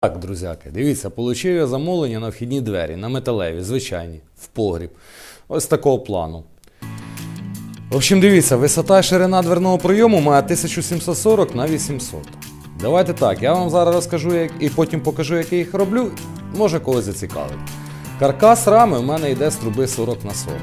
Так, друзяки, дивіться, получив я замовлення на вхідні двері, на металеві, звичайні, в погріб. Ось такого плану. В общем, дивіться, висота і ширина дверного прийому має 1740 на 800. Давайте так, я вам зараз розкажу як, і потім покажу, як я їх роблю. Може когось зацікавить. Каркас рами у мене йде з труби 40 на 40.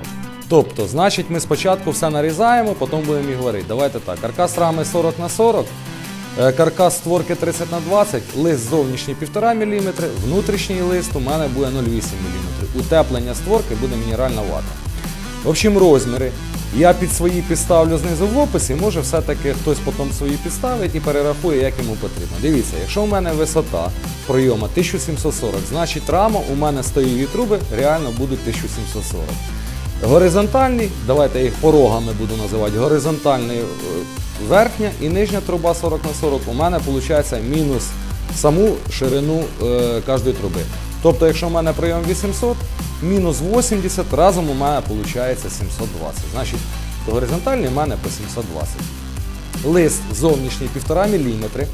Тобто, значить, ми спочатку все нарізаємо, потім будемо і говорити. Давайте так, каркас рами 40 на 40, е, каркас створки 30 на 20, лист зовнішній 1,5 мм, внутрішній лист у мене буде 0,8 мм. Утеплення створки буде мінеральна вата. В общем, розміри. Я під свої підставлю знизу в описі, може все-таки хтось потім свої підставить і перерахує, як йому потрібно. Дивіться, якщо у мене висота прийому 1740, значить рама у мене стоїві труби реально будуть 1740. Горизонтальні, давайте їх порогами буду називати, горизонтальний е, верхня і нижня труба 40 на 40 у мене виходить мінус саму ширину е, кожної труби. Тобто, якщо в мене прийом 800, мінус 80, разом у мене виходить 720. Значить, горизонтальний у мене по 720. Лист зовнішній 1,5 мм.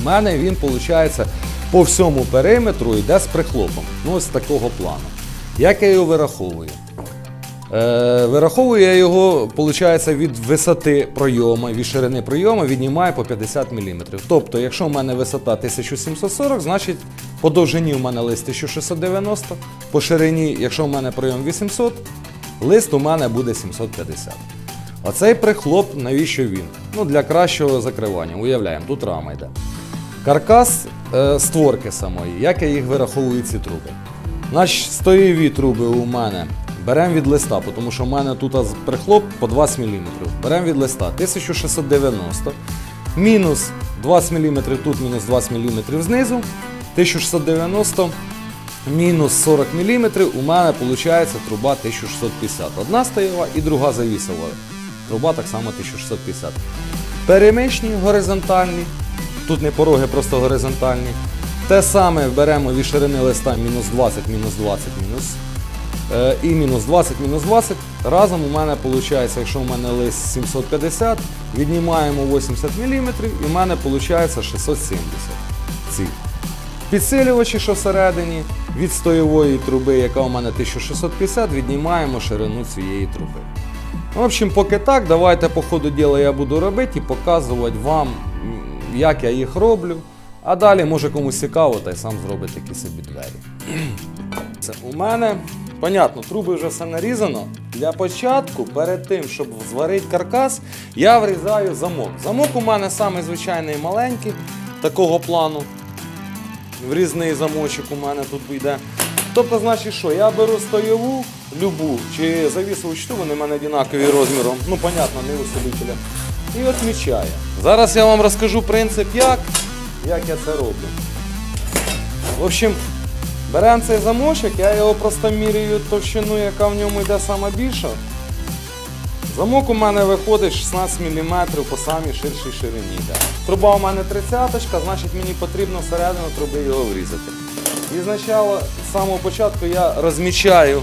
У мене він виходить по всьому периметру йде з прихлопом. Ну, ось такого плану. Як я його вираховую? Е, вираховую я його, виходить, від висоти пройому, від ширини пройому віднімаю по 50 мм. Тобто, якщо в мене висота 1740, значить по довжині у мене лист 1690, по ширині, якщо в мене пройом 800, лист у мене буде 750. Оцей прихлоп, навіщо він? Ну, для кращого закривання. Уявляємо, тут рама йде. Каркас е, створки самої, як я їх вираховую ці труби. Значить, стоєві труби у мене беремо від листа, тому що в мене тут прихлоп по 20 мм. Беремо від листа 1690, мінус 20 мм, тут мінус 20 мм знизу, 1690 мінус 40 мм, у мене виходить труба 1650. Одна стоєва і друга завісова. Труба так само 1650. Перемичні горизонтальні, тут не пороги, просто горизонтальні. Те саме беремо від ширини листа мінус 20, мінус 20, мінус і мінус 20, мінус 20. Разом у мене виходить, якщо у мене лист 750, віднімаємо 80 мм і в мене виходить 670 цих. Підсилювачі, що всередині, від стоєвої труби, яка у мене 1650, віднімаємо ширину цієї труби. В общем, поки так, давайте по ходу діла я буду робити і показувати вам, як я їх роблю. А далі, може комусь цікаво, та й сам зробить такі собі двері. Це у мене, понятно, труби вже все нарізано. Для початку, перед тим, щоб зварити каркас, я врізаю замок. Замок у мене самий звичайний маленький, такого плану. Врізний замочок у мене тут йде. Тобто, значить, що, я беру стоєву, любу, чи завісову вони в мене однакові розміром, ну, понятно, не усилителя. І відмічаю. Зараз я вам розкажу принцип, як, як я це роблю. В общем, беремо цей замочок, я його просто міряю товщину, яка в ньому йде сама більша. Замок у мене виходить 16 мм по самій ширшій ширині. Труба у мене 30 значить мені потрібно всередину труби його врізати. І спочатку, з самого початку я розмічаю.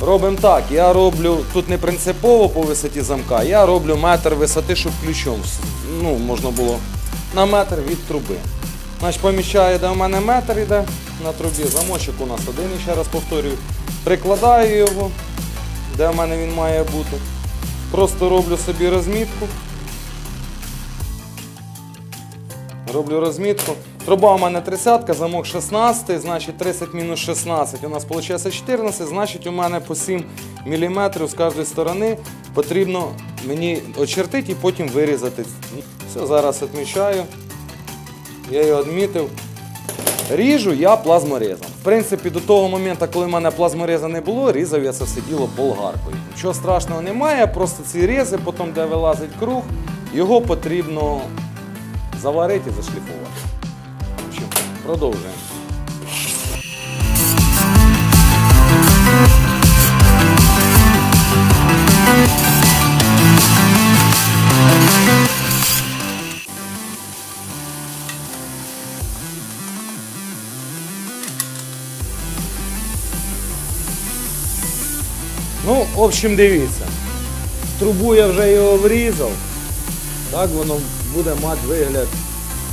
Робимо так, я роблю тут не принципово по висоті замка, я роблю метр висоти, щоб ключом ну, можна було на метр від труби. Значить, помічаю, де у мене метр йде на трубі, замочок у нас один, ще раз повторюю. Прикладаю його, де в мене він має бути. Просто роблю собі розмітку. Роблю розмітку. Труба у мене 30, замок 16, значить 30 мінус 16. У нас виходить 14, значить у мене по 7 мм з кожної сторони потрібно мені очертити і потім вирізати. Все, зараз відмічаю. Я його відмітив. Ріжу я плазморезом. В принципі, до того моменту, коли в мене плазмореза не було, різав я це все діло болгаркою. Нічого страшного немає, просто ці рези, потім де вилазить круг, його потрібно заварити і зашліфувати. Общем, продовжуємо. В общем, дивіться. Трубу я вже його врізав. Так воно буде мати вигляд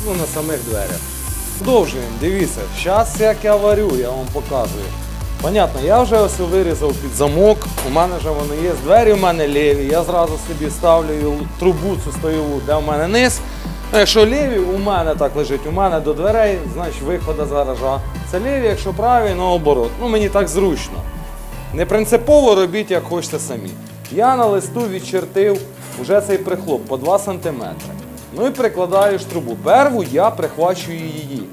ну, на самих дверях. Продовжуємо, дивіться, зараз як я варю, я вам показую. Понятно, я вже ось вирізав під замок, у мене вже воно є, двері у мене ліві, я зразу собі ставлю трубу цю стоєву, де у мене низ. Ну, якщо ліві, у мене так лежить, у мене до дверей, значить виходу з гаража. Це ліві, якщо праві, наоборот. Ну мені так зручно. Не принципово робіть, як хочете самі. Я на листу відчертив вже цей прихлоп по 2 см. Ну і прикладаю штрубу. трубу. Перву я прихвачую її.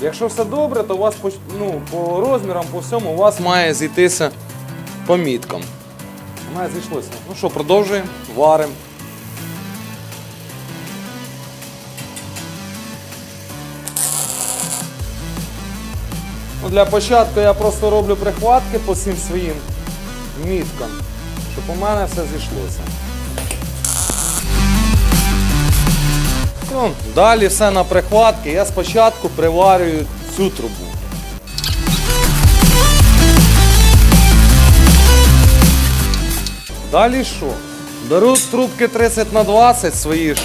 Якщо все добре, то у вас по, ну, по розмірам, по всьому, у вас має зійтися по міткам. Має зійшлося. Ну що, продовжуємо, варимо. Ну, для початку я просто роблю прихватки по всім своїм міткам, щоб у мене все зійшлося. Ну, далі все на прихватки. Я спочатку приварюю цю трубу. Далі що? Беру трубки 30 на 20 свої ж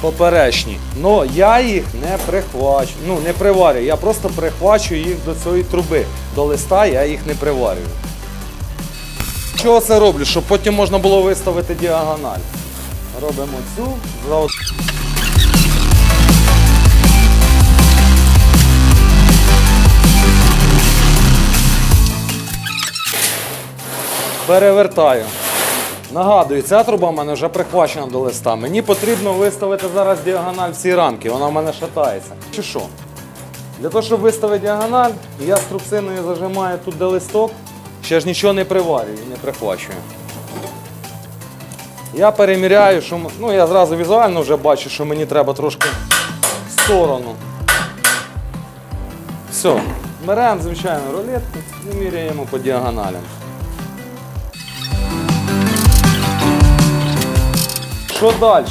поперечні, але я їх не прихвачу, ну не приварюю, я просто прихвачую їх до цієї труби. До листа я їх не приварюю. Чого це роблю? Щоб потім можна було виставити діагональ. Робимо цю, Перевертаю. Нагадую, ця труба в мене вже прихвачена до листа. Мені потрібно виставити зараз діагональ в рамки, вона в мене шатається. Чи що? Для того, щоб виставити діагональ, я струбциною зажимаю тут де листок, ще ж нічого не приварюю не прихвачую. Я переміряю, що ну, я зразу візуально вже бачу, що мені треба трошки в сторону. Все. Беремо, звичайно, рулетку і міряємо по діагоналям. Що далі?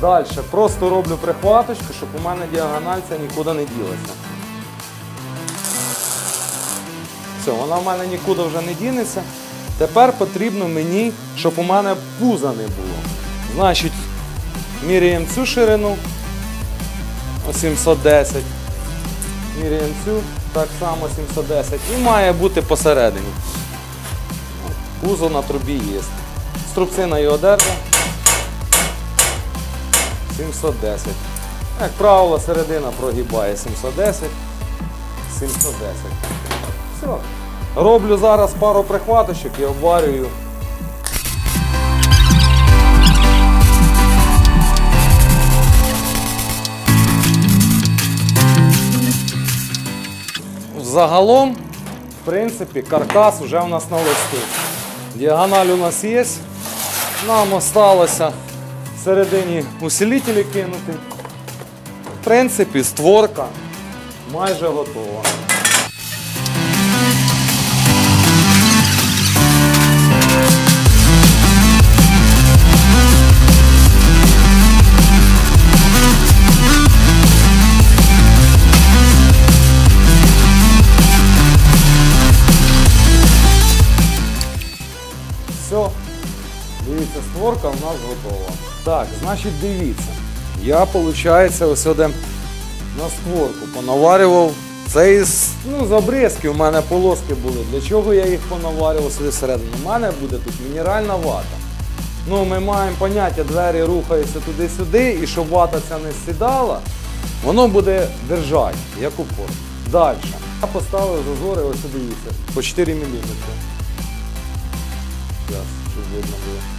Далі. Просто роблю прихваточку, щоб у мене діагональ ця нікуди не ділася. Все, вона в мене нікуди вже не дінеться. Тепер потрібно мені, щоб у мене пуза не було. Значить, міряємо цю ширину. 710. Міряємо цю, так само 710. І має бути посередині. Пузо на трубі є. Струбцина його держа. 710. Як правило, середина прогибає 710. 710. Все. Роблю зараз пару прихваточок і обварюю. Загалом, в принципі, каркас вже у нас на листі. Діагональ у нас є. Нам осталося всередині усилителі кинути. В принципі, створка майже готова. Все. Дивіться, створка в нас готова. Так, значить, дивіться. Я, виходить, ось сюди на створку понаварював. Це із ну, з обрізки у мене полоски були. Для чого я їх понаварював сюди всередину? У мене буде тут мінеральна вата. Ну, ми маємо поняття, двері рухаються туди-сюди, і щоб вата ця не сідала, воно буде держати, як упор. Далі. Я поставив зазори, ось дивіться, по 4 мм. Зараз, щоб видно було.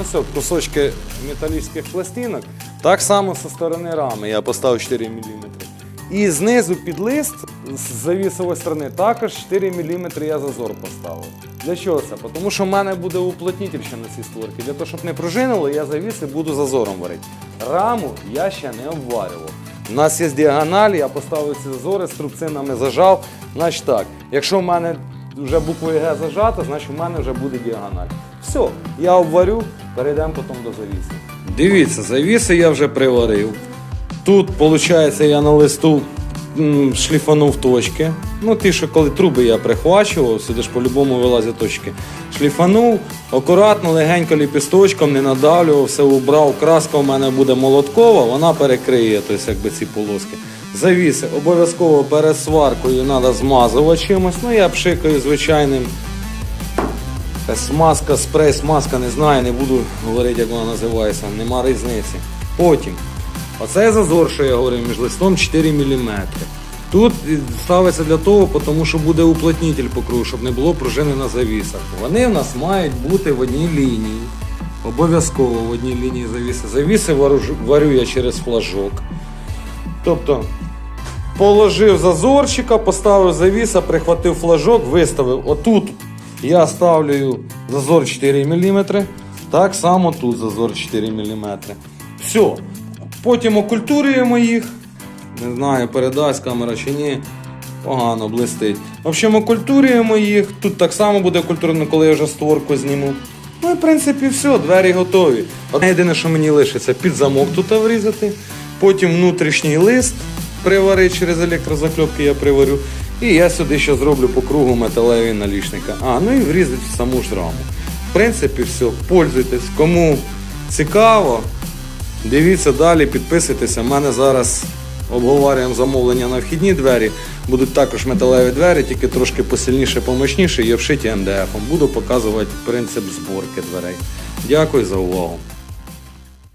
Ось кусочки металічних пластинок. Так само зі сторони рами я поставив 4 мм. І знизу під лист з завісової сторони також 4 мм я зазор поставив. Для чого це? Тому що в мене буде уплотнитель ще на цій створці. Для того, щоб не пружинило, я завіси буду зазором варити. Раму я ще не обварював. У нас є діагональ, я поставив ці зазори, з трубцинами зажав. Значить так, якщо в мене вже буквою Г зажато, значить у мене вже буде діагональ. Все, я обварю, перейдемо потім до завіси. Дивіться, завіси я вже приварив. Тут, виходить, я на листу шліфанув точки. Ну, ті, що коли труби я прихвачував, сюди ж по-любому вилазять точки. Шліфанув, акуратно, легенько ліпісточком, не надавлював, все убрав. Краска у мене буде молоткова, вона перекриє тобто, якби, ці полоски. Завіси обов'язково перед сваркою треба змазувати чимось. Ну я пшикаю звичайним. Смазка, спрей, смазка, не знаю, не буду говорити, як вона називається, нема різниці. Потім, оцей зазор, що я говорив, між листом 4 мм. Тут ставиться для того, тому що буде уплотнитель по кругу, щоб не було пружини на завісах. Вони в нас мають бути в одній лінії. Обов'язково в одній лінії завіси. Завіси варю я через флажок. Тобто положив зазорчика, поставив завіса, прихватив флажок, виставив. Отут я ставлю зазор 4 мм. Так само тут зазор 4 мм. Все. Потім окультурюємо їх. Не знаю, передасть камера чи ні. Погано блистить. В общем, окультурюємо їх. Тут так само буде культурно, коли я вже створку зніму. Ну і в принципі все, двері готові. Одне єдине, що мені лишиться, під замок тут врізати. Потім внутрішній лист приварити через електрозакльопки я приварю. І я сюди ще зроблю по кругу металеві налічника. А, ну і врізати в саму ж раму. В принципі, все, пользуйтесь. Кому цікаво, Дивіться далі, підписуйтеся. У мене зараз обговорюємо замовлення на вхідні двері. Будуть також металеві двері, тільки трошки посильніше, помощніше і обшиті МДФ. Буду показувати принцип зборки дверей. Дякую за увагу.